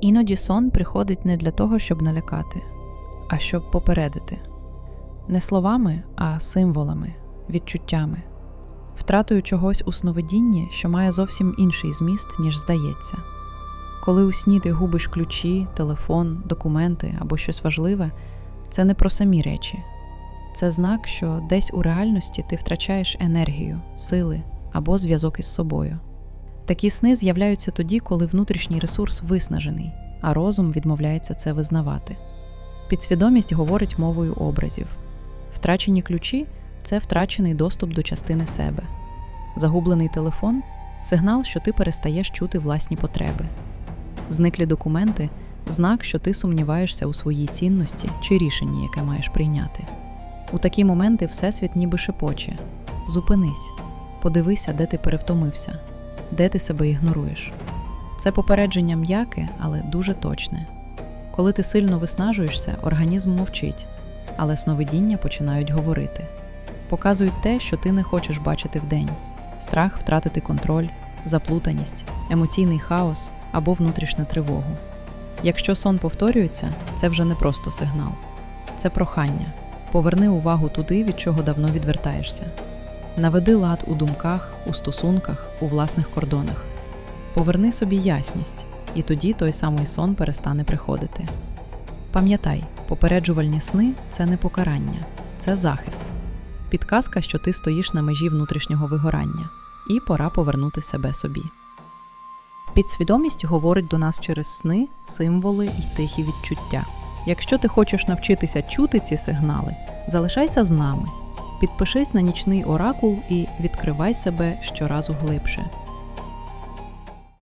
Іноді сон приходить не для того, щоб налякати, а щоб попередити. Не словами, а символами, відчуттями, втратою чогось у сновидінні, що має зовсім інший зміст, ніж здається. Коли у сні ти губиш ключі, телефон, документи або щось важливе, це не про самі речі. Це знак, що десь у реальності ти втрачаєш енергію, сили або зв'язок із собою. Такі сни з'являються тоді, коли внутрішній ресурс виснажений, а розум відмовляється це визнавати. Підсвідомість говорить мовою образів. Втрачені ключі це втрачений доступ до частини себе. Загублений телефон сигнал, що ти перестаєш чути власні потреби. Зниклі документи знак, що ти сумніваєшся у своїй цінності чи рішенні, яке маєш прийняти. У такі моменти Всесвіт ніби шепоче: зупинись, подивися, де ти перевтомився, де ти себе ігноруєш. Це попередження м'яке, але дуже точне. Коли ти сильно виснажуєшся, організм мовчить, але сновидіння починають говорити. Показують те, що ти не хочеш бачити вдень: страх втратити контроль, заплутаність, емоційний хаос або внутрішню тривогу. Якщо сон повторюється, це вже не просто сигнал, це прохання. Поверни увагу туди, від чого давно відвертаєшся. Наведи лад у думках, у стосунках, у власних кордонах. Поверни собі ясність, і тоді той самий сон перестане приходити. Пам'ятай, попереджувальні сни це не покарання, це захист. Підказка, що ти стоїш на межі внутрішнього вигорання, і пора повернути себе собі. Підсвідомість говорить до нас через сни, символи і тихі відчуття. Якщо ти хочеш навчитися чути ці сигнали, залишайся з нами. Підпишись на нічний оракул і відкривай себе щоразу глибше.